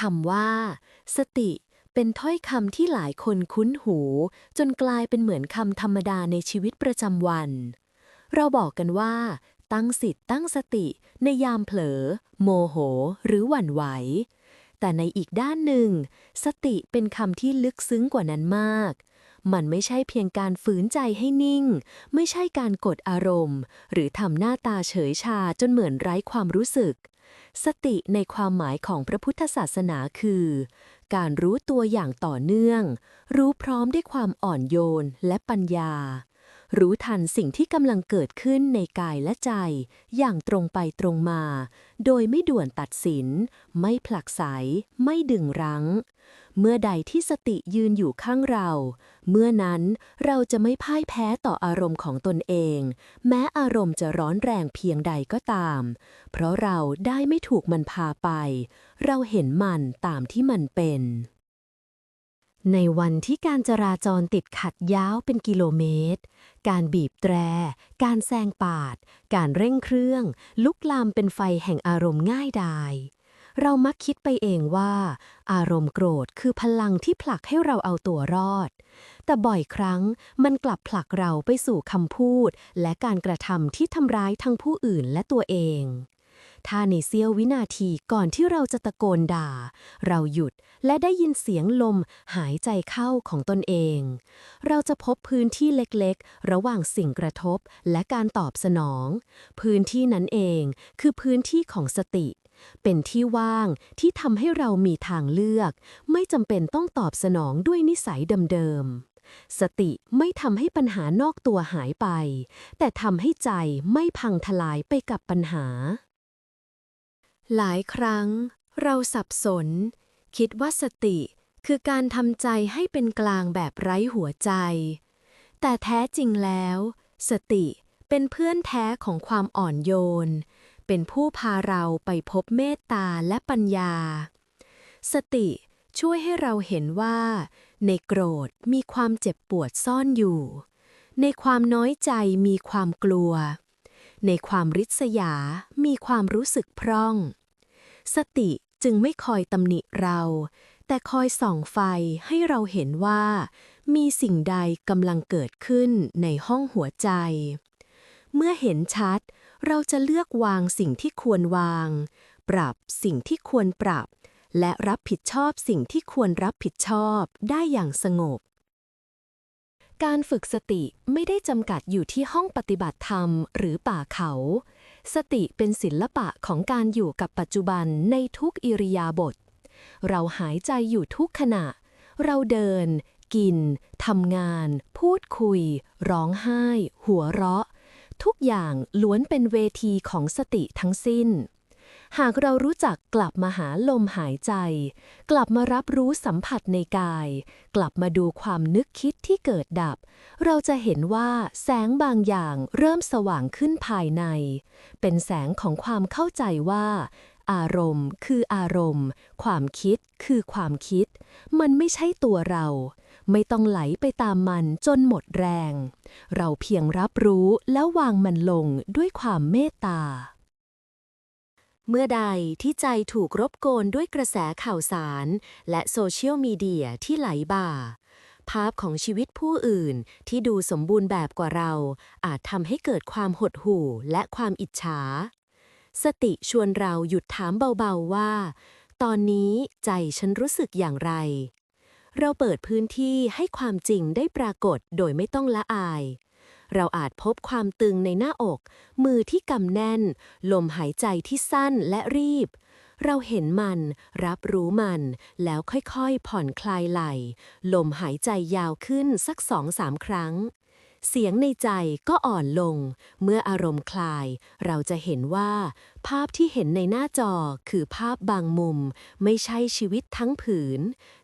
คำว่า สติ เป็นถ้อยคำที่หลายคนคุ้นหู จนกลายเป็นเหมือนคำธรรมดาในชีวิตประจำวัน เราบอกกันว่า ตั้งสิทธิ์ตั้งสติในยามเผลอ โมโห หรือหวั่นไหว แต่ในอีกด้านหนึ่ง สติเป็นคำที่ลึกซึ้งกว่านั้นมากมันไม่ใช่เพียงการฝืนใจให้นิ่ง ไม่ใช่การกดอารมณ์ หรือทำหน้าตาเฉยชาจนเหมือนไร้ความรู้สึก สติในความหมายของพระพุทธศาสนาคือ การรู้ตัวอย่างต่อเนื่อง รู้พร้อมด้วยความอ่อนโยนและปัญญา รู้ทันสิ่งที่กำลังเกิดขึ้นในกายและใจ อย่างตรงไปตรงมา โดยไม่ด่วนตัดสิน ไม่ผลักไส ไม่ดึงรั้ง เมื่อใดที่สติยืนอยู่ข้างเรา เมื่อนั้นเราจะไม่พ่ายแพ้ต่ออารมณ์ของตนเอง แม้อารมณ์จะร้อนแรงเพียงใดก็ตาม เพราะเราได้ไม่ถูกมันพาไป เราเห็นมันตามที่มันเป็น ในวันที่การจราจรติดขัดยาวเป็นกิโลเมตร การบีบแตร การแซงปาด การเร่งเครื่อง ลุกลามเป็นไฟแห่งอารมณ์ง่ายดาย เรามักคิดไปเองว่า อารมณ์โกรธคือพลังที่ผลักให้เราเอาตัวรอด แต่บ่อยครั้งมันกลับผลักเราไปสู่คำพูด และการกระทำที่ทำร้ายทั้งผู้อื่นและตัวเองถ้าในเสี้ยววินาทีก่อนที่เราจะตะโกนด่า เราหยุดและได้ยินเสียงลมหายใจเข้าของตนเอง เราจะพบพื้นที่เล็กๆ ระหว่างสิ่งกระทบและการตอบสนอง พื้นที่นั้นเองคือพื้นที่ของสติ เป็นที่ว่างที่ทำให้เรามีทางเลือก ไม่จำเป็นต้องตอบสนองด้วยนิสัยเดิมๆ สติไม่ทำให้ปัญหานอกตัวหายไป แต่ทำให้ใจไม่พังทลายไปกับปัญหา หลายครั้ง เราสับสน คิดว่าสติคือการทำใจให้เป็นกลางแบบไร้หัวใจ แต่แท้จริงแล้ว สติเป็นเพื่อนแท้ของความอ่อนโยน เป็นผู้พาเราไปพบเมตตาและปัญญา สติช่วยให้เราเห็นว่า ในโกรธมีความเจ็บปวดซ่อนอยู่ ในความน้อยใจมีความกลัว ในความริษยา มีความรู้สึกพร่อง สติจึงไม่คอยตำหนิเรา แต่คอยส่องไฟให้เราเห็นว่า มีสิ่งใดกำลังเกิดขึ้นในห้องหัวใจ เมื่อเห็นชัด เราจะเลือกวางสิ่งที่ควรวาง ปรับสิ่งที่ควรปรับ และรับผิดชอบสิ่งที่ควรรับผิดชอบได้อย่างสงบ การฝึกสติไม่ได้จำกัดอยู่ที่ห้องปฏิบัติธรรมหรือป่าเขา สติเป็นศิลปะของการอยู่กับปัจจุบันในทุกอิริยาบถ เราหายใจอยู่ทุกขณะ เราเดินกิน ทำงาน พูดคุย ร้องไห้ หัวเราะ ทุกอย่างล้วนเป็นเวทีของสติทั้งสิ้น หากเรารู้จักกลับมาหาลมหายใจ กลับมารับรู้สัมผัสในกาย กลับมาดูความนึกคิดที่เกิดดับ เราจะเห็นว่าแสงบางอย่างเริ่มสว่างขึ้นภายใน เป็นแสงของความเข้าใจว่าอารมณ์คืออารมณ์ ความคิดคือความคิด มันไม่ใช่ตัวเรา ไม่ต้องไหลไปตามมันจนหมดแรง เราเพียงรับรู้แล้ววางมันลงด้วยความเมตตา เมื่อใดที่ใจถูกรบกวนด้วยกระแสข่าวสาร และโซเชียลมีเดียที่ไหลบ่า ภาพของชีวิตผู้อื่นที่ดูสมบูรณ์แบบกว่าเรา อาจทำให้เกิดความหดหู่และความอิจฉา สติชวนเราหยุดถามเบาๆว่า ตอนนี้ใจฉันรู้สึกอย่างไร เราเปิดพื้นที่ให้ความจริงได้ปรากฏโดยไม่ต้องละอาย เราอาจพบความตึงในหน้าอก มือที่กำแน่น ลมหายใจที่สั้นและรีบ เราเห็นมัน รับรู้มัน แล้วค่อยๆ ผ่อนคลายไหล ลมหายใจยาวขึ้นสักสองสามครั้ง เสียงในใจก็อ่อนลง เมื่ออารมณ์คลาย เราจะเห็นว่า ภาพที่เห็นในหน้าจอคือภาพบางมุม ไม่ใช่ชีวิตทั้งผืน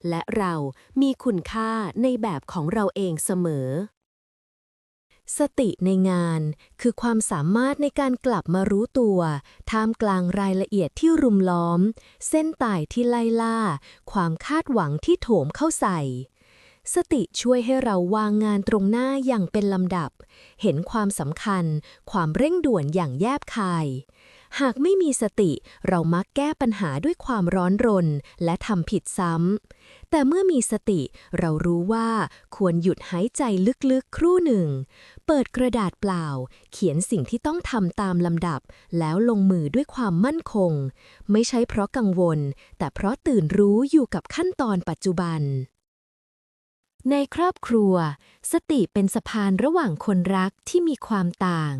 และเรามีคุณค่าในแบบของเราเองเสมอสติในงานคือความสามารถในการกลับมารู้ตัว ท่ามกลางรายละเอียดที่รุมล้อม เส้นตายที่ไล่ล่า ความคาดหวังที่โถมเข้าใส่ สติช่วยให้เราวางงานตรงหน้าอย่างเป็นลำดับ เห็นความสำคัญ ความเร่งด่วนอย่างแยบคาย หากไม่มีสติเรามักแก้ปัญหาด้วยความร้อนรน และทำผิดซ้ำ แต่เมื่อมีสติเรารู้ว่าควรหยุดหายใจลึกๆ ครู่หนึ่ง เปิดกระดาษเปล่า เขียนสิ่งที่ต้องทำตามลำดับ แล้วลงมือด้วยความมั่นคง ไม่ใช่เพราะกังวล แต่เพราะตื่นรู้อยู่กับขั้นตอนปัจจุบัน ในครอบครัว สติเป็นสะพานระหว่างคนรักที่มีความต่าง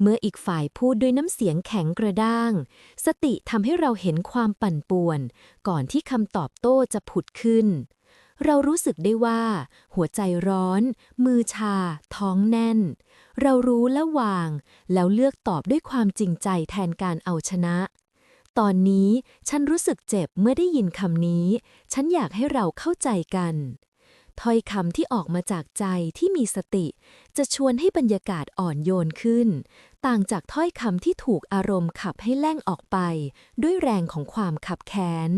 เมื่ออีกฝ่ายพูดด้วยน้ำเสียงแข็งกระด้าง สติทำให้เราเห็นความปั่นป่วน ก่อนที่คำตอบโต้จะผุดขึ้น เรารู้สึกได้ว่า หัวใจร้อน มือชา ท้องแน่น เรารู้และวาง แล้วเลือกตอบด้วยความจริงใจแทนการเอาชนะตอนนี้ฉันรู้สึกเจ็บเมื่อได้ยินคำนี้ ฉันอยากให้เราเข้าใจกัน ถ้อยคำที่ออกมาจากใจที่มีสติ จะชวนให้บรรยากาศอ่อนโยนขึ้น ต่างจากถ้อยคำที่ถูกอารมณ์ขับให้แล่งออกไป ด้วยแรงของความขับแค้น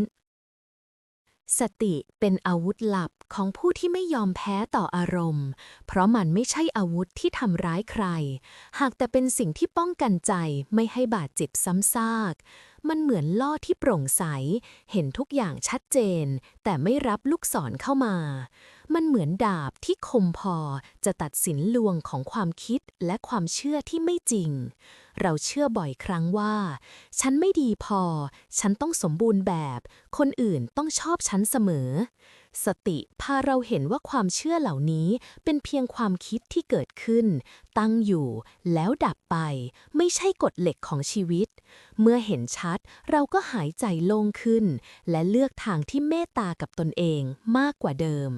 สติเป็นอาวุธหลับของผู้ที่ไม่ยอมแพ้ต่ออารมณ์ เพราะมันไม่ใช่อาวุธที่ทำร้ายใคร หากแต่เป็นสิ่งที่ป้องกันใจไม่ให้บาดเจ็บซ้ำซากมันเหมือนล่อที่โปร่งใส เห็นทุกอย่างชัดเจน แต่ไม่รับลูกศรเข้ามา มันเหมือนดาบที่คมพอจะตัดสินลวงของความคิดและความเชื่อที่ไม่จริง เราเชื่อบ่อยครั้งว่า ฉันไม่ดีพอ ฉันต้องสมบูรณ์แบบ คนอื่นต้องชอบฉันเสมอ สติพาเราเห็นว่าความเชื่อเหล่านี้เป็นเพียงความคิดที่เกิดขึ้น ตั้งอยู่แล้วดับไป ไม่ใช่กฎเหล็กของชีวิต เมื่อเห็นชัดเราก็หายใจโล่งขึ้น และเลือกทางที่เมตตากับตนเองมากกว่าเดิม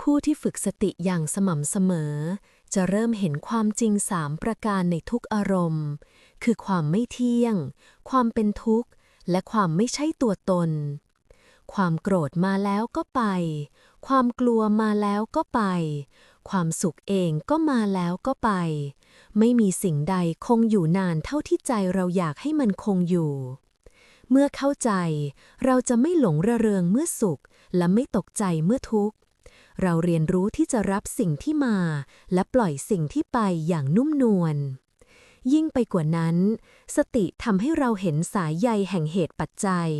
ผู้ที่ฝึกสติอย่างสม่ำเสมอ จะเริ่มเห็นความจริงสามประการในทุกอารมณ์ คือความไม่เที่ยง ความเป็นทุกข์ และความไม่ใช่ตัวตน ความโกรธมาแล้วก็ไป ความกลัวมาแล้วก็ไป ความสุขเองก็มาแล้วก็ไป ไม่มีสิ่งใดคงอยู่นานเท่าที่ใจเราอยากให้มันคงอยู่เมื่อเข้าใจ เราจะไม่หลงระเริงเมื่อสุข และไม่ตกใจเมื่อทุกข์ เราเรียนรู้ที่จะรับสิ่งที่มา และปล่อยสิ่งที่ไปอย่างนุ่มนวล ยิ่งไปกว่านั้น สติทำให้เราเห็นสายใยแห่งเหตุปัจจัย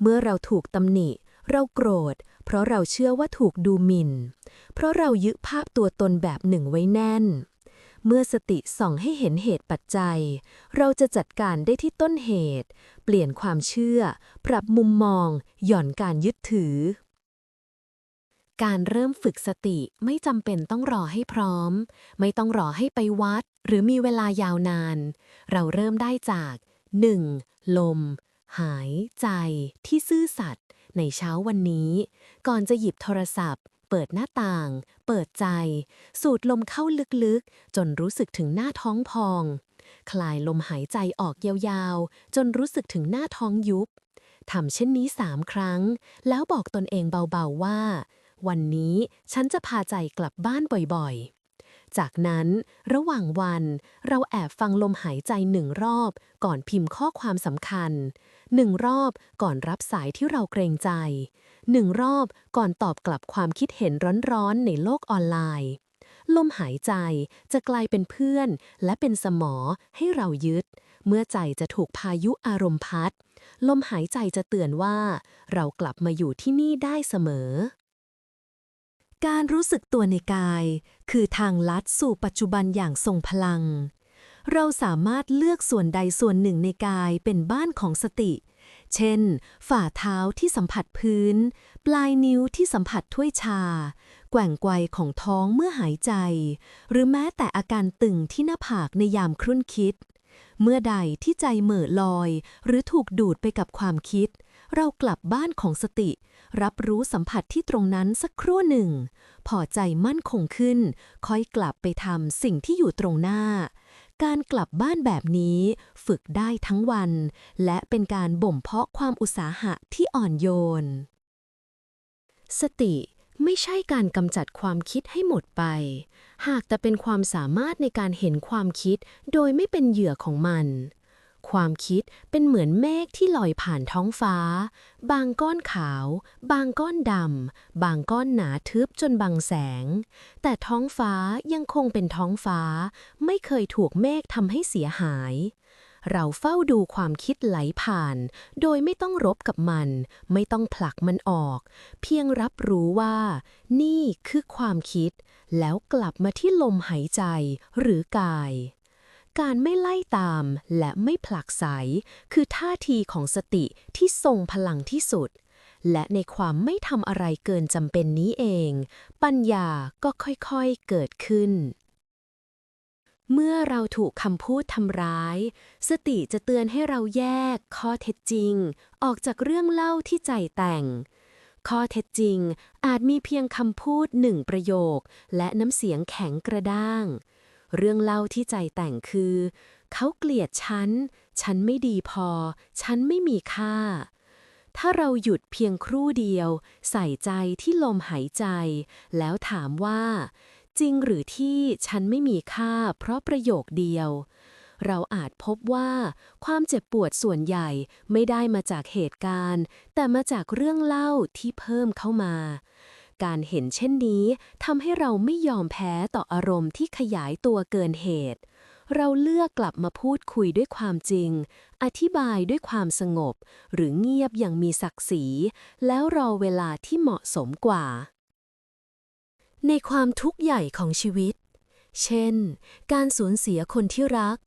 เมื่อเราถูกตำหนิ เราโกรธ เพราะเราเชื่อว่าถูกดูหมิ่น เพราะเรายึดภาพตัวตนแบบหนึ่งไว้แน่น เมื่อสติส่องให้เห็นเหตุปัจจัย เราจะจัดการได้ที่ต้นเหตุ เปลี่ยนความเชื่อ ปรับมุมมอง หย่อนการยึดถือ การเริ่มฝึกสติไม่จำเป็นต้องรอให้พร้อม ไม่ต้องรอให้ไปวัด หรือมีเวลายาวนาน เราเริ่มได้จาก 1. ลม หายใจ ที่ซื่อสัตย์ในเช้าวันนี้ ก่อนจะหยิบโทรศัพท์ เปิดหน้าต่าง เปิดใจ สูดลมเข้าลึกๆ จนรู้สึกถึงหน้าท้องพอง คลายลมหายใจออกยาวๆ จนรู้สึกถึงหน้าท้องยุบทำเช่นนี้สามครั้ง แล้วบอกตนเองเบาๆว่า วันนี้ฉันจะพาใจกลับบ้านบ่อยๆ จากนั้นระหว่างวันเราแอบฟังลมหายใจหนึ่งรอบก่อนพิมพ์ข้อความสำคัญหนึ่งรอบก่อนรับสายที่เราเกรงใจหนึ่งรอบก่อนตอบกลับความคิดเห็นร้อนๆในโลกออนไลน์ ลมหายใจจะกลายเป็นเพื่อน และเป็นสมอให้เรายึด เมื่อใจจะถูกพายุอารมณ์พัด ลมหายใจจะเตือนว่า เรากลับมาอยู่ที่นี่ได้เสมอ การรู้สึกตัวในกาย คือทางลัดสู่ปัจจุบันอย่างทรงพลัง เราสามารถเลือกส่วนใดส่วนหนึ่งในกายเป็นบ้านของสติ เช่น ฝ่าเท้าที่สัมผัสพื้น ปลายนิ้วที่สัมผัสถ้วยชา แกว่งไกวของท้องเมื่อหายใจ หรือแม้แต่อาการตึงที่หน้าผากในยามครุ่นคิด เมื่อใดที่ใจเหม่อลอย หรือถูกดูดไปกับความคิด เรากลับบ้านของสติ รับรู้สัมผัสที่ตรงนั้นสักครู่หนึ่ง พอใจมั่นคงขึ้น ค่อยกลับไปทำสิ่งที่อยู่ตรงหน้า การกลับบ้านแบบนี้ ฝึกได้ทั้งวัน และเป็นการบ่มเพาะความอุตสาหะที่อ่อนโยน สติไม่ใช่การกำจัดความคิดให้หมดไป หากแต่เป็นความสามารถในการเห็นความคิดโดยไม่เป็นเหยื่อของมัน ความคิดเป็นเหมือนเมฆที่ลอยผ่านท้องฟ้า บางก้อนขาว บางก้อนดำ บางก้อนหนาทึบจนบังแสง แต่ท้องฟ้ายังคงเป็นท้องฟ้า ไม่เคยถูกเมฆทำให้เสียหาย เราเฝ้าดูความคิดไหลผ่าน โดยไม่ต้องรบกับมัน ไม่ต้องผลักมันออก เพียงรับรู้ว่า นี่คือความคิด แล้วกลับมาที่ลมหายใจหรือกาย การไม่ไล่ตามและไม่ผลักไสคือท่าทีของสติที่ทรงพลังที่สุด และในความไม่ทำอะไรเกินจำเป็นนี้เอง ปัญญาก็ค่อยๆเกิดขึ้น เมื่อเราถูกคำพูดทำร้าย สติจะเตือนให้เราแยก ข้อเท็จจริง ออกจากเรื่องเล่าที่ใจแต่งข้อเท็จจริงอาจมีเพียงคำพูดหนึ่งประโยค และน้ำเสียงแข็งกระด้าง เรื่องเล่าที่ใจแต่งคือ เขาเกลียดฉัน ฉันไม่ดีพอ ฉันไม่มีค่า ถ้าเราหยุดเพียงครู่เดียว ใส่ใจที่ลมหายใจ แล้วถามว่า จริงหรือที่ฉันไม่มีค่า เพราะประโยคเดียว เราอาจพบว่า ความเจ็บปวดส่วนใหญ่ไม่ได้มาจากเหตุการณ์ แต่มาจากเรื่องเล่าที่เพิ่มเข้ามา การเห็นเช่นนี้ทำให้เราไม่ยอมแพ้ต่ออารมณ์ที่ขยายตัวเกินเหตุ เราเลือกกลับมาพูดคุยด้วยความจริง อธิบายด้วยความสงบ หรือเงียบอย่างมีศักดิ์ศรี แล้วรอเวลาที่เหมาะสมกว่า ในความทุกข์ใหญ่ของชีวิต เช่น การสูญเสียคนที่รัก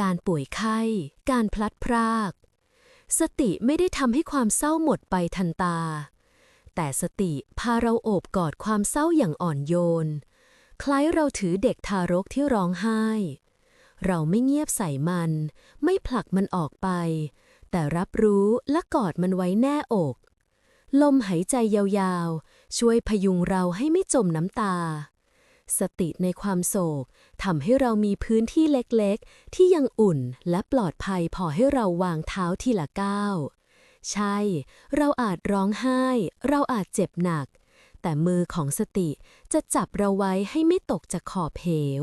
การป่วยไข้ การพลัดพราก สติไม่ได้ทำให้ความเศร้าหมดไปทันตา แต่สติพาเราโอบกอดความเศร้าอย่างอ่อนโยน คล้ายเราถือเด็กทารกที่ร้องไห้ เราไม่เงียบใส่มัน ไม่ผลักมันออกไป แต่รับรู้และกอดมันไว้แน่อก ลมหายใจยาวๆ ช่วยพยุงเราให้ไม่จมน้ำตา สติในความโศกทำให้เรามีพื้นที่เล็กๆ ที่ยังอุ่นและปลอดภัยพอให้เราวางเท้าทีละก้าว ใช่ เราอาจร้องไห้ เราอาจเจ็บหนัก แต่มือของสติจะจับเราไว้ให้ไม่ตกจากขอบเหว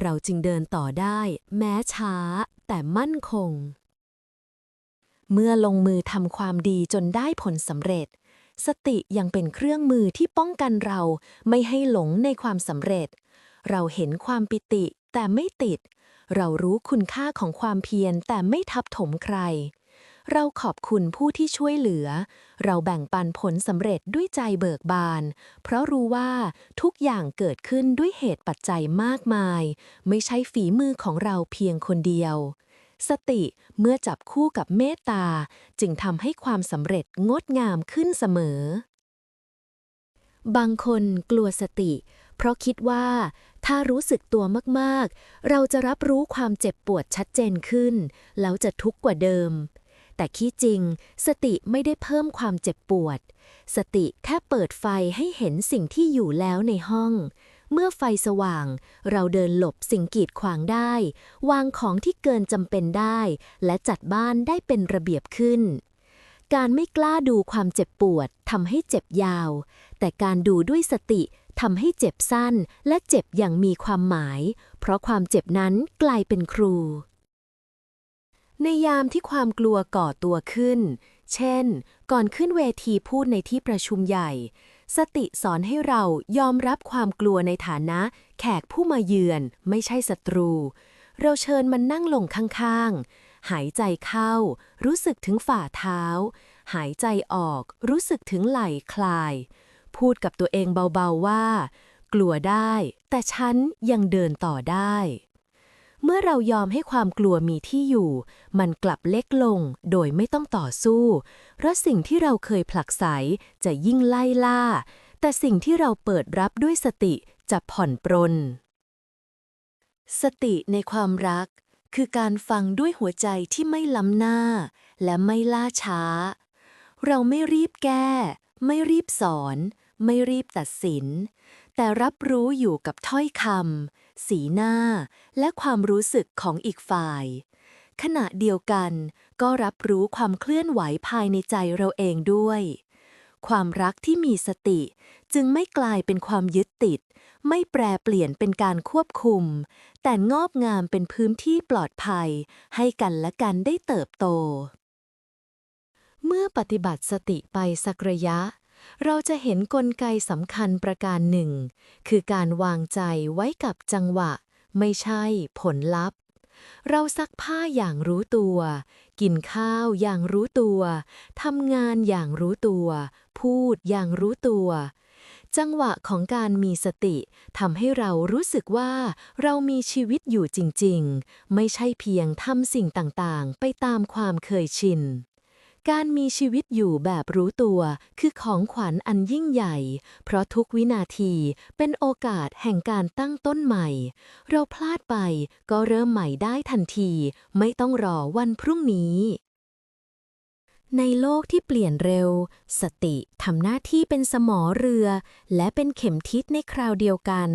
เราจึงเดินต่อได้ แม้ช้า แต่มั่นคง เมื่อลงมือทำความดีจนได้ผลสำเร็จ สติยังเป็นเครื่องมือที่ป้องกันเราไม่ให้หลงในความสำเร็จ เราเห็นความปิติแต่ไม่ติด เรารู้คุณค่าของความเพียรแต่ไม่ทับถมใคร เราขอบคุณผู้ที่ช่วยเหลือ เราแบ่งปันผลสำเร็จด้วยใจเบิกบาน เพราะรู้ว่าทุกอย่างเกิดขึ้นด้วยเหตุปัจจัยมากมาย ไม่ใช่ฝีมือของเราเพียงคนเดียว สติเมื่อจับคู่กับเมตตา จึงทำให้ความสำเร็จงดงามขึ้นเสมอ บางคนกลัวสติ เพราะคิดว่าถ้ารู้สึกตัวมาก ๆ เราจะรับรู้ความเจ็บปวดชัดเจนขึ้น แล้วจะทุกข์กว่าเดิม แต่ที่จริง สติไม่ได้เพิ่มความเจ็บปวด สติแค่เปิดไฟให้เห็นสิ่งที่อยู่แล้วในห้อง เมื่อไฟสว่าง เราเดินหลบสิ่งกีดขวางได้ วางของที่เกินจำเป็นได้ และจัดบ้านได้เป็นระเบียบขึ้น การไม่กล้าดูความเจ็บปวดทำให้เจ็บยาว แต่การดูด้วยสติทำให้เจ็บสั้นและเจ็บอย่างมีความหมาย เพราะความเจ็บนั้นกลายเป็นครู ในยามที่ความกลัวก่อตัวขึ้น เช่น ก่อนขึ้นเวทีพูดในที่ประชุมใหญ่ สติสอนให้เรายอมรับความกลัวในฐานะ แขกผู้มาเยือน ไม่ใช่ศัตรู เราเชิญมันนั่งลงข้างๆ หายใจเข้า รู้สึกถึงฝ่าเท้า หายใจออก รู้สึกถึงไหล่คลาย พูดกับตัวเองเบาๆว่า กลัวได้ แต่ฉันยังเดินต่อได้ เมื่อเรายอมให้ความกลัวมีที่อยู่ มันกลับเล็กลงโดยไม่ต้องต่อสู้ เพราะสิ่งที่เราเคยผลักไสจะยิ่งไล่ล่า แต่สิ่งที่เราเปิดรับด้วยสติจะผ่อนปรน สติในความรัก คือการฟังด้วยหัวใจที่ไม่ล้ำหน้า และไม่ล่าช้า เราไม่รีบแก้ ไม่รีบสอน ไม่รีบตัดสิน แต่รับรู้อยู่กับถ้อยคำ สีหน้า และความรู้สึกของอีกฝ่าย ขณะเดียวกันก็รับรู้ความเคลื่อนไหวภายในใจเราเองด้วย ความรักที่มีสติจึงไม่กลายเป็นความยึดติด ไม่แปรเปลี่ยนเป็นการควบคุม แต่งอบงามเป็นพื้นที่ปลอดภัย ให้กันและกันได้เติบโต เมื่อปฏิบัติสติไปสักระยะ เราจะเห็นนกลไกสำคัญประการหนึ่ง คือการวางใจไว้กับจังหวะ ไม่ใช่ผลลัพธ์ เราซักผ้าอย่างรู้ตัว กินข้าวอย่างรู้ตัวทำงานอย่างรู้ตัว พูดอย่างรู้ตัวจังหวะของการมีสติทำให้เรารู้สึกว่าเรามีชีวิตอยู่จริง ๆ ไม่ใช่เพียงทำสิ่งต่าง ๆ ไปตามความเคยชิน การมีชีวิตอยู่แบบรู้ตัวคือของขวัญอันยิ่งใหญ่ เพราะทุกวินาทีเป็นโอกาสแห่งการตั้งต้นใหม่ เราพลาดไปก็เริ่มใหม่ได้ทันที ไม่ต้องรอวันพรุ่งนี้ ในโลกที่เปลี่ยนเร็ว สติทำหน้าที่เป็นสมอเรือ และเป็นเข็มทิศในคราวเดียวกัน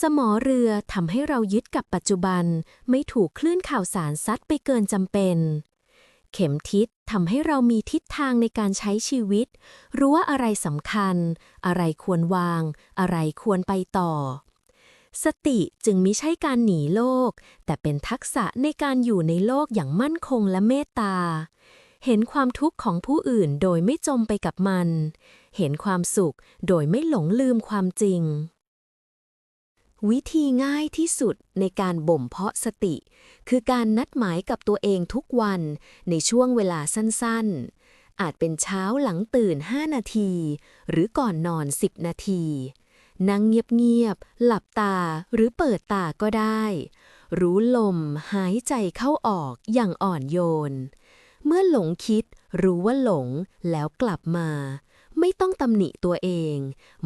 สมอเรือทำให้เรายึดกับปัจจุบัน ไม่ถูกคลื่นข่าวสารซัดไปเกินจำเป็น เข็มทิศทำให้เรามีทิศทางในการใช้ชีวิต รู้ว่าอะไรสำคัญ อะไรควรวาง อะไรควรไปต่อ สติจึงไม่ใช่การหนีโลก แต่เป็นทักษะในการอยู่ในโลกอย่างมั่นคงและเมตตา เห็นความทุกข์ของผู้อื่นโดยไม่จมไปกับมัน เห็นความสุขโดยไม่หลงลืมความจริง วิธีง่ายที่สุดในการบ่มเพาะสติ คือการนัดหมายกับตัวเองทุกวันในช่วงเวลาสั้นๆ อาจเป็นเช้าหลังตื่น 5 นาที หรือก่อนนอน 10 นาที นั่งเงียบๆ หลับตาหรือเปิดตาก็ได้ รู้ลมหายใจเข้าออกอย่างอ่อนโยน เมื่อหลงคิดรู้ว่าหลงแล้วกลับมา ไม่ต้องตำหนิตัวเอง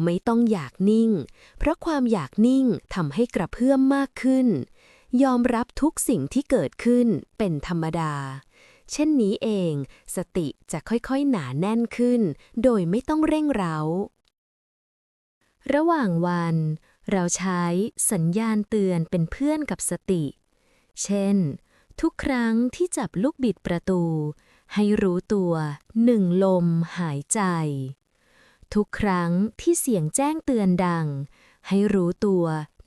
ไม่ต้องอยากนิ่ง เพราะความอยากนิ่งทำให้กระเพื่อมมากขึ้น ยอมรับทุกสิ่งที่เกิดขึ้นเป็นธรรมดา เช่นนี้เอง สติจะค่อยๆหนาแน่นขึ้น โดยไม่ต้องเร่งเร้า ระหว่างวัน เราใช้สัญญาณเตือนเป็นเพื่อนกับสติ เช่น ทุกครั้งที่จับลูกบิดประตูให้รู้ตัวหนึ่งลมหายใจ ทุกครั้งที่เสียงแจ้งเตือนดัง ให้รู้ตัว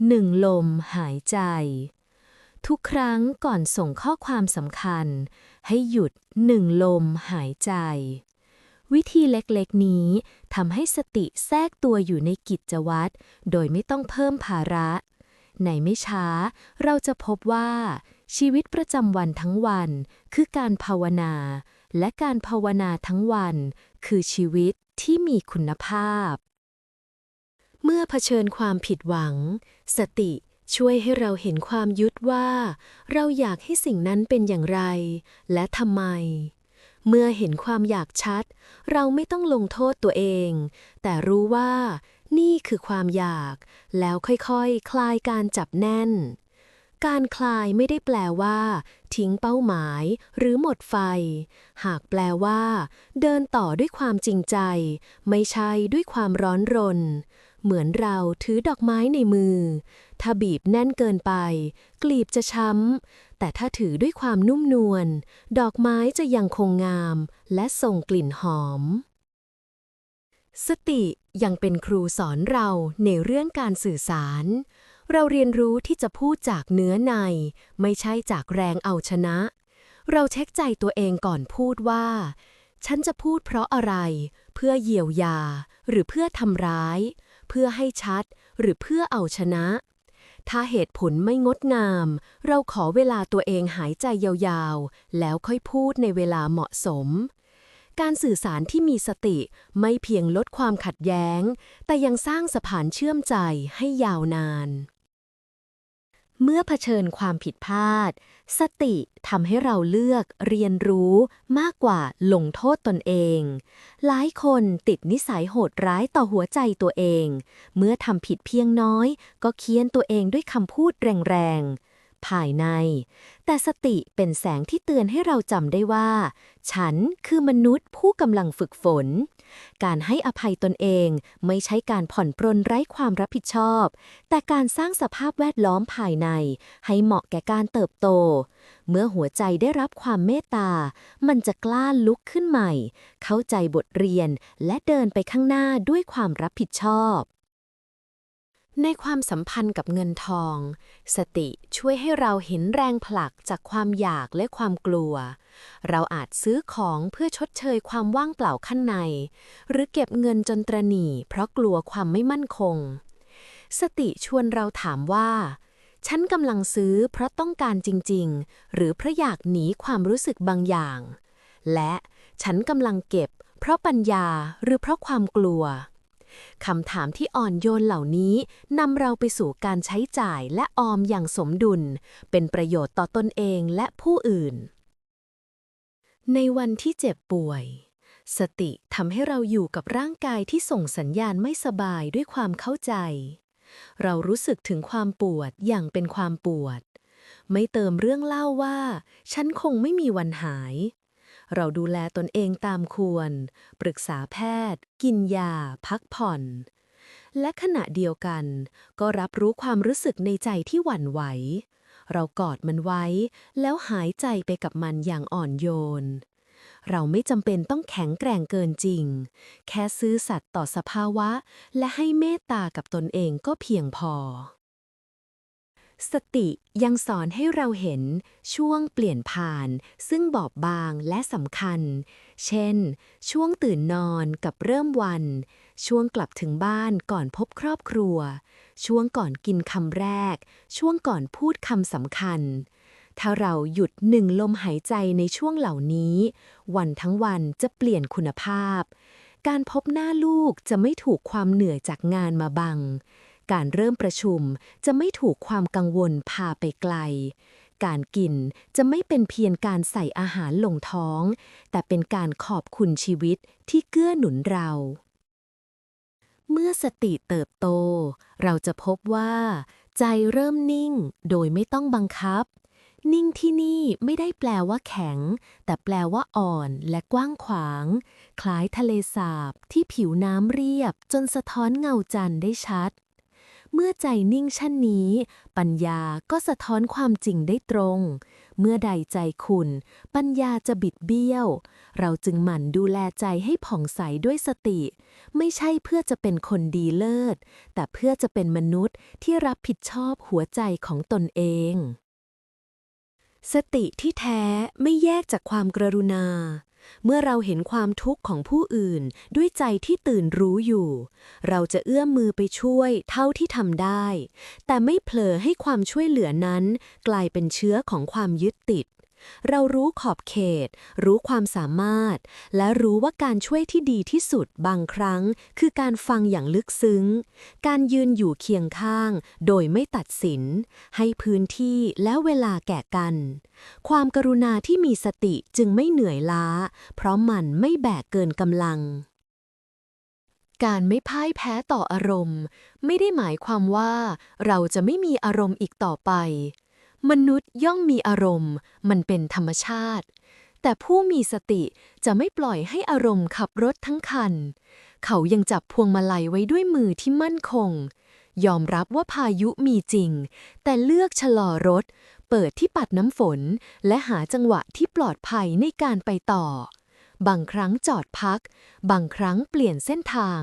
หนึ่งลมหายใจ ทุกครั้งก่อนส่งข้อความสำคัญ ให้หยุดหนึ่งลมหายใจ วิธีเล็กๆนี้ทำให้สติแทรกตัวอยู่ในกิจวัตรโดยไม่ต้องเพิ่มภาระในไม่ช้า เราจะพบว่า ชีวิตประจำวันทั้งวัน คือการภาวนา และการภาวนาทั้งวัน คือชีวิตที่มีคุณภาพ เมื่อเผชิญความผิดหวัง สติช่วยให้เราเห็นความยุดว่า เราอยากให้สิ่งนั้นเป็นอย่างไร และทำไม เมื่อเห็นความอยากชัด เราไม่ต้องลงโทษตัวเอง แต่รู้ว่านี่คือความอยาก แล้วค่อยๆคคลายการจับแน่น การคลายไม่ได้แปลว่า ทิ้งเป้าหมาย หรือหมดไฟ หากแปลว่า เดินต่อด้วยความจริงใจ ไม่ใช่ด้วยความร้อนรน เหมือนเราถือดอกไม้ในมือ ถ้าบีบแน่นเกินไป กลีบจะช้ำ แต่ถ้าถือด้วยความนุ่มนวล ดอกไม้จะยังคงงาม และส่งกลิ่นหอมสติยังเป็นครูสอนเราในเรื่องการสื่อสาร เราเรียนรู้ที่จะพูดจากเนื้อใน ไม่ใช่จากแรงเอาชนะ เราเช็คใจตัวเองก่อนพูดว่า ฉันจะพูดเพราะอะไร เพื่อเยียวยา หรือเพื่อทำร้าย เพื่อให้ชัด หรือเพื่อเอาชนะ ถ้าเหตุผลไม่งดงาม เราขอเวลาตัวเองหายใจยาวๆ แล้วค่อยพูดในเวลาเหมาะสมการสื่อสารที่มีสติไม่เพียงลดความขัดแย้ง แต่ยังสร้างสะพานเชื่อมใจให้ยาวนาน เมื่อเผชิญความผิดพลาด สติทำให้เราเลือกเรียนรู้มากกว่าลงโทษตนเอง หลายคนติดนิสัยโหดร้ายต่อหัวใจตัวเอง เมื่อทำผิดเพียงน้อย ก็เคียนตัวเองด้วยคำพูดแรงๆ ภายใน แต่สติเป็นแสงที่เตือนให้เราจำได้ว่า ฉันคือมนุษย์ผู้กำลังฝึกฝน การให้อภัยตนเองไม่ใช่การผ่อนปรนไร้ความรับผิดชอบ แต่การสร้างสภาพแวดล้อมภายใน ให้เหมาะแก่การเติบโต เมื่อหัวใจได้รับความเมตตา มันจะกล้าลุกขึ้นใหม่ เข้าใจบทเรียนและเดินไปข้างหน้าด้วยความรับผิดชอบ ในความสัมพันธ์กับเงินทอง สติช่วยให้เราเห็นแรงผลักจากความอยากและความกลัว เราอาจซื้อของเพื่อชดเชยความว่างเปล่าข้างใน หรือเก็บเงินจนตรหนีเพราะกลัวความไม่มั่นคง สติชวนเราถามว่า ฉันกำลังซื้อเพราะต้องการจริง ๆ หรือเพราะอยากหนีความรู้สึกบางอย่าง และฉันกำลังเก็บ เพราะปัญญาหรือเพราะความกลัว คำถามที่อ่อนโยนเหล่านี้นำเราไปสู่การใช้จ่ายและออมอย่างสมดุล เป็นประโยชน์ต่อตนเองและผู้อื่น ในวันที่เจ็บป่วย สติทำให้เราอยู่กับร่างกายที่ส่งสัญญาณไม่สบายด้วยความเข้าใจ เรารู้สึกถึงความปวดอย่างเป็นความปวด ไม่เติมเรื่องเล่าว่า ฉันคงไม่มีวันหาย เราดูแลตนเองตามควร ปรึกษาแพทย์ กินยา พักผ่อน และขณะเดียวกัน ก็รับรู้ความรู้สึกในใจที่หวั่นไหว เรากอดมันไว้ แล้วหายใจไปกับมันอย่างอ่อนโยน เราไม่จำเป็นต้องแข็งแกร่งเกินจริง แค่ซื่อสัตย์ต่อสภาวะ และให้เมตตากับตนเองก็เพียงพอ สติยังสอนให้เราเห็นช่วงเปลี่ยนผ่าน ซึ่งบอบบางและสำคัญ เช่น ช่วงตื่นนอนกับเริ่มวัน ช่วงกลับถึงบ้านก่อนพบครอบครัว ช่วงก่อนกินคำแรก ช่วงก่อนพูดคำสำคัญ ถ้าเราหยุดหนึ่งลมหายใจในช่วงเหล่านี้ วันทั้งวันจะเปลี่ยนคุณภาพ การพบหน้าลูกจะไม่ถูกความเหนื่อยจากงานมาบัง การเริ่มประชุมจะไม่ถูกความกังวลพาไปไกล การกินจะไม่เป็นเพียงการใส่อาหารลงท้อง แต่เป็นการขอบคุณชีวิตที่เกื้อหนุนเรา เมื่อสติเติบโต เราจะพบว่า ใจเริ่มนิ่งโดยไม่ต้องบังคับ นิ่งที่นี่ไม่ได้แปลว่าแข็ง แต่แปลว่าอ่อนและกว้างขวาง คล้ายทะเลสาบที่ผิวน้ำเรียบจนสะท้อนเงาจันทร์ได้ชัด เมื่อใจนิ่งเช่นนี้ ปัญญาก็สะท้อนความจริงได้ตรง เมื่อใดใจขุนปัญญาจะบิดเบี้ยว เราจึงหมั่นดูแลใจให้ผ่องใสด้วยสติ ไม่ใช่เพื่อจะเป็นคนดีเลิศ แต่เพื่อจะเป็นมนุษย์ที่รับผิดชอบหัวใจของตนเอง สติที่แท้ไม่แยกจากความกรุณา เมื่อเราเห็นความทุกข์ของผู้อื่นด้วยใจที่ตื่นรู้อยู่ เราจะเอื้อมมือไปช่วยเท่าที่ทำได้ แต่ไม่เผลอให้ความช่วยเหลือนั้น กลายเป็นเชื้อของความยึดติด เรารู้ขอบเขต รู้ความสามารถ และรู้ว่าการช่วยที่ดีที่สุดบางครั้ง คือการฟังอย่างลึกซึ้ง การยืนอยู่เคียงข้าง โดยไม่ตัดสิน ให้พื้นที่และเวลาแก่กัน ความกรุณาที่มีสติจึงไม่เหนื่อยล้า เพราะมันไม่แบกเกินกำลังการไม่พ่ายแพ้ต่ออารมณ์ ไม่ได้หมายความว่าเราจะไม่มีอารมณ์อีกต่อไป มนุษย์ย่อมมีอารมณ์ มันเป็นธรรมชาติ แต่ผู้มีสติจะไม่ปล่อยให้อารมณ์ขับรถทั้งคัน เขายังจับพวงมาลัยไว้ด้วยมือที่มั่นคง ยอมรับว่าพายุมีจริง แต่เลือกชะลอรถ เปิดที่ปัดน้ำฝน และหาจังหวะที่ปลอดภัยในการไปต่อบางครั้งจอดพัก บางครั้งเปลี่ยนเส้นทาง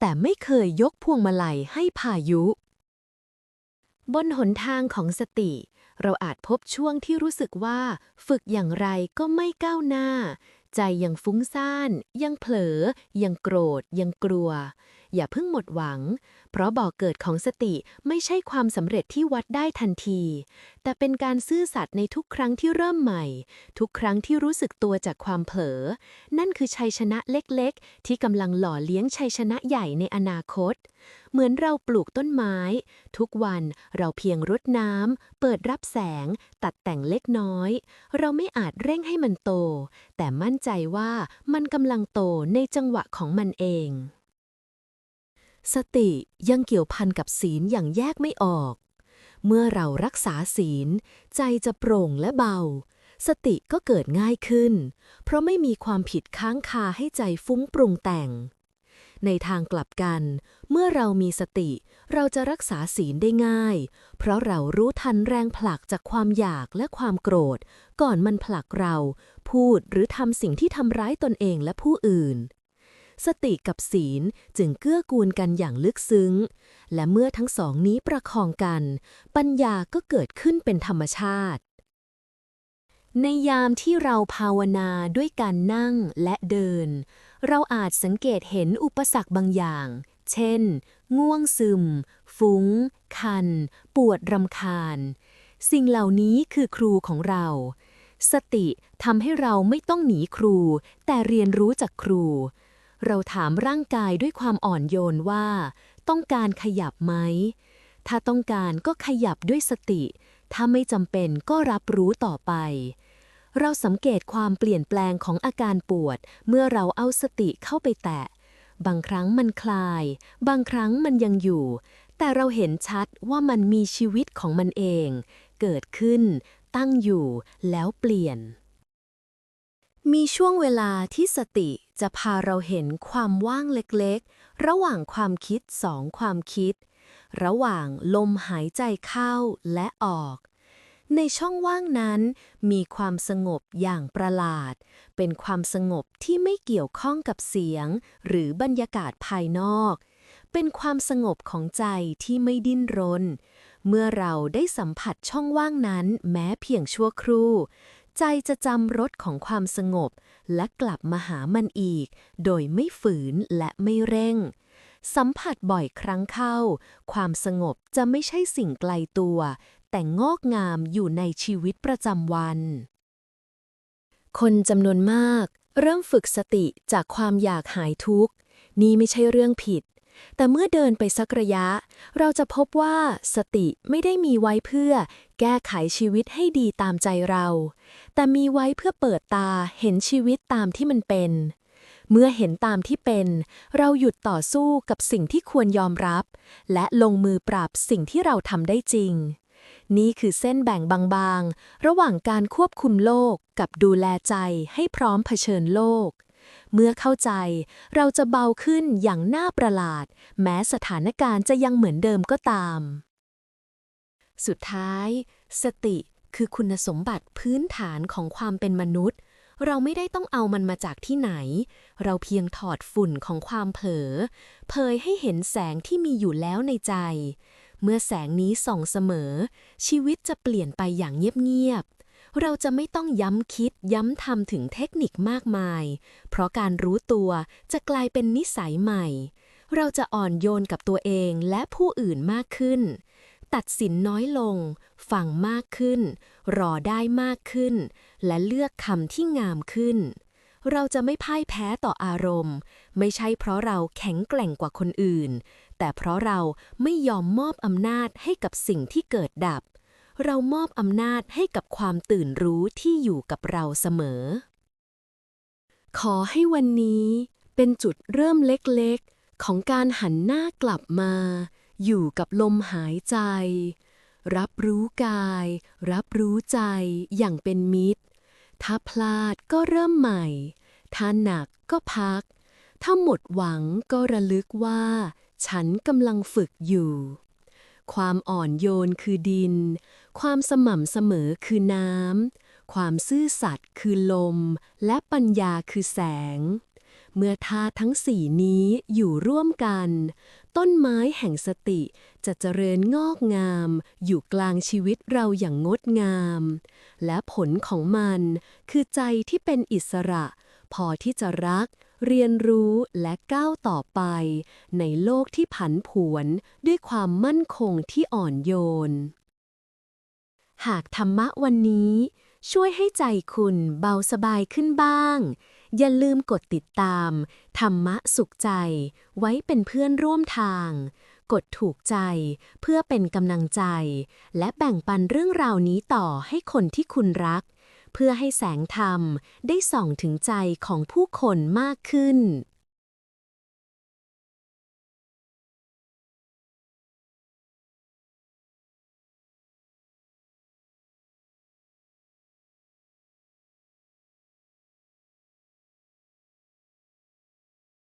แต่ไม่เคยยกพวงมาลัยให้พายุ บนหนทางของสติ เราอาจพบช่วงที่รู้สึกว่า ฝึกอย่างไรก็ไม่ก้าวหน้า ใจยังฟุ้งซ่าน ยังเผลอ ยังโกรธ ยังกลัว อย่าเพิ่งหมดหวัง เพราะบ่อกเกิดของสติไม่ใช่ความสำเร็จที่วัดได้ทันที แต่เป็นการซื่อสัตย์ในทุกครั้งที่เริ่มใหม่ ทุกครั้งที่รู้สึกตัวจากความเผลอ นั่นคือชัยชนะเล็กๆ ที่กำลังหล่อเลี้ยงชัยชนะใหญ่ในอนาคต เหมือนเราปลูกต้นไม้ ทุกวันเราเพียงรดน้ำเปิดรับแสง ตัดแต่งเล็กน้อย เราไม่อาจเร่งให้มันโต แต่มั่นใจว่ามันกำลังโตในจังหวะของมันเอง สติยังเกี่ยวพันกับศีลอย่างแยกไม่ออก เมื่อเรารักษาศีล ใจจะโปร่งและเบา สติก็เกิดง่ายขึ้น เพราะไม่มีความผิดค้างคาให้ใจฟุ้งปรุงแต่ง ในทางกลับกัน เมื่อเรามีสติ เราจะรักษาศีลได้ง่าย เพราะเรารู้ทันแรงผลักจากความอยากและความโกรธ ก่อนมันผลักเรา พูดหรือทำสิ่งที่ทำร้ายตนเองและผู้อื่น สติกับศีลจึงเกื้อกูลกันอย่างลึกซึ้ง และเมื่อทั้งสองนี้ประคองกัน ปัญญาก็เกิดขึ้นเป็นธรรมชาติ ในยามที่เราภาวนาด้วยการนั่งและเดิน เราอาจสังเกตเห็นอุปสรรคบางอย่าง เช่น ง่วงซึม ฟุ้ง คัน ปวดรำคาญ สิ่งเหล่านี้คือครูของเราสติทำให้เราไม่ต้องหนีครู แต่เรียนรู้จากครู เราถามร่างกายด้วยความอ่อนโยนว่า ต้องการขยับไหม ถ้าต้องการก็ขยับด้วยสติ ถ้าไม่จำเป็นก็รับรู้ต่อไป เราสังเกตความเปลี่ยนแปลงของอาการปวด เมื่อเราเอาสติเข้าไปแตะ บางครั้งมันคลาย บางครั้งมันยังอยู่ แต่เราเห็นชัดว่ามันมีชีวิตของมันเอง เกิดขึ้น ตั้งอยู่แล้วเปลี่ยน มีช่วงเวลาที่สติจะพาเราเห็นความว่างเล็กๆ ระหว่างความคิดสองความคิด ระหว่างลมหายใจเข้าและออก ในช่องว่างนั้นมีความสงบอย่างประหลาด เป็นความสงบที่ไม่เกี่ยวข้องกับเสียง หรือบรรยากาศภายนอก เป็นความสงบของใจที่ไม่ดิ้นรน เมื่อเราได้สัมผัสช่องว่างนั้นแม้เพียงชั่วครู่ ใจจะจำรสของความสงบ และกลับมาหามันอีก โดยไม่ฝืนและไม่เร่ง สัมผัสบ่อยครั้งเข้า ความสงบจะไม่ใช่สิ่งไกลตัว แต่งอกงามอยู่ในชีวิตประจำวัน คนจำนวนมาก เริ่มฝึกสติจากความอยากหายทุกข์ นี่ไม่ใช่เรื่องผิด แต่เมื่อเดินไปสักระยะ เราจะพบว่าสติไม่ได้มีไว้เพื่อ แก้ไขชีวิตให้ดีตามใจเรา แต่มีไว้เพื่อเปิดตาเห็นชีวิตตามที่มันเป็น เมื่อเห็นตามที่เป็น เราหยุดต่อสู้กับสิ่งที่ควรยอมรับ และลงมือปรับสิ่งที่เราทำได้จริง นี่คือเส้นแบ่งบางๆ ระหว่างการควบคุมโลกกับดูแลใจให้พร้อมเผชิญโลก เมื่อเข้าใจเราจะเบาขึ้นอย่างน่าประหลาด แม้สถานการณ์จะยังเหมือนเดิมก็ตาม สุดท้าย สติคือคุณสมบัติพื้นฐานของความเป็นมนุษย์ เราไม่ได้ต้องเอามันมาจากที่ไหน เราเพียงถอดฝุ่นของความเผลอเผยให้เห็นแสงที่มีอยู่แล้วในใจ เมื่อแสงนี้ส่องเสมอ ชีวิตจะเปลี่ยนไปอย่างเงียบๆ เราจะไม่ต้องย้ำคิดย้ำทำถึงเทคนิคมากมาย เพราะการรู้ตัวจะกลายเป็นนิสัยใหม่ เราจะอ่อนโยนกับตัวเองและผู้อื่นมากขึ้น ตัดสินน้อยลง ฟังมากขึ้น รอได้มากขึ้น และเลือกคำที่งามขึ้น เราจะไม่พ่ายแพ้ต่ออารมณ์ ไม่ใช่เพราะเราแข็งแกร่งกว่าคนอื่น แต่เพราะเราไม่ยอมมอบอำนาจให้กับสิ่งที่เกิดดับ เรามอบอำนาจให้กับความตื่นรู้ที่อยู่กับเราเสมอ ขอให้วันนี้เป็นจุดเริ่มเล็กๆ ของการหันหน้ากลับมา อยู่กับลมหายใจ รับรู้กาย รับรู้ใจอย่างเป็นมิตร ถ้าพลาดก็เริ่มใหม่ ถ้าหนักก็พัก ถ้าหมดหวังก็ระลึกว่า ฉันกำลังฝึกอยู่ ความอ่อนโยนคือดิน ความสม่ำเสมอคือน้ำ ความซื่อสัตย์คือลม และปัญญาคือแสง เมื่อธาตุทั้งสี่นี้อยู่ร่วมกัน ต้นไม้แห่งสติจะเจริญงอกงาม อยู่กลางชีวิตเราอย่างงดงาม และผลของมันคือใจที่เป็นอิสระ พอที่จะรักเรียนรู้และก้าวต่อไป ในโลกที่ผันผวนด้วยความมั่นคงที่อ่อนโยน หากธรรมะวันนี้ ช่วยให้ใจคุณเบาสบายขึ้นบ้าง อย่าลืมกดติดตาม ธรรมะสุขใจ ไว้เป็นเพื่อนร่วมทาง กดถูกใจเพื่อเป็นกำลังใจ และแบ่งปันเรื่องราวนี้ต่อให้คนที่คุณรัก เพื่อให้แสงธรรมได้ส่องถึงใจของผู้คนมากขึ้น